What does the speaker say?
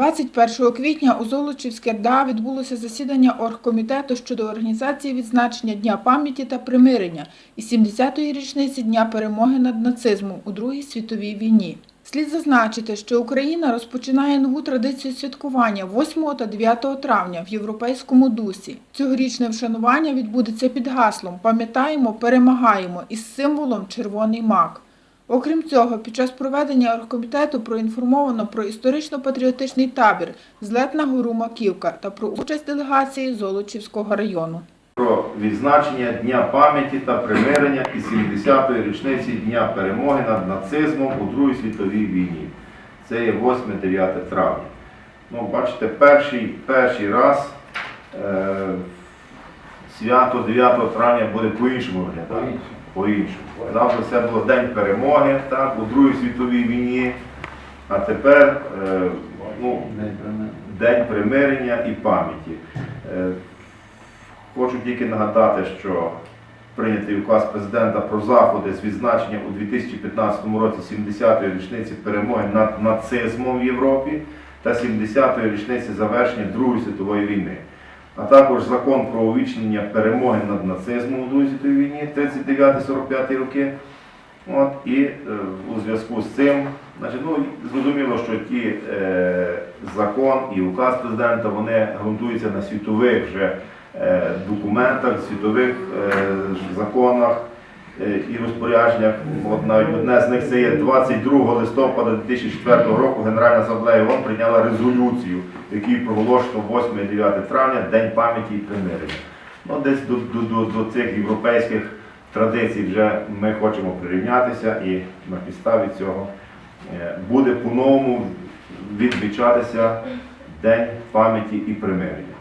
21 квітня у Золочівській РДА відбулося засідання оргкомітету щодо організації відзначення Дня пам'яті та примирення і 70-ї річниці Дня перемоги над нацизмом у Другій світовій війні. Слід зазначити, що Україна розпочинає нову традицію святкування 8 та 9 травня в європейському дусі. Цьогорічне вшанування відбудеться під гаслом Пам'ятаємо, перемагаємо із символом червоний мак. Окрім цього, під час проведення оргкомітету проінформовано про історично-патріотичний табір «Злет на гору Маківка» та про участь делегації Золочівського району. про відзначення Дня пам'яті та примирення і 70-ї річниці Дня перемоги над нацизмом у Другій світовій війні. Це є 8-9 травня. Ну, бачите, перший, перший раз е, свято 9 травня буде по-іншому виглядати. По-іншому. Завжди це було День перемоги так, у Другій світовій війні, а тепер е, ну, День примирення і пам'яті. Е, Хочу тільки нагадати, що прийнятий указ президента про заходи з відзначення у 2015 році 70-ї річниці перемоги над нацизмом в Європі та 70-ї річниці завершення Другої світової війни, а також закон про увічнення перемоги над нацизмом у Другій світовій війні 39-45 роки. От, і е, у зв'язку з цим, значить, ну, зрозуміло, що ті е, закон і указ президента вони ґрунтуються на світових вже е, документах, світових е, законах і розпорядженнях. От навіть одне з них це є 22 листопада 2004 року Генеральна асамблея ООН прийняла резолюцію, в якій проголошено 8 і 9 травня День пам'яті і примирення. Ну, десь до, до, до, до цих європейських традицій вже ми хочемо прирівнятися і на підставі цього е, буде по-новому відмічатися День пам'яті і примирення.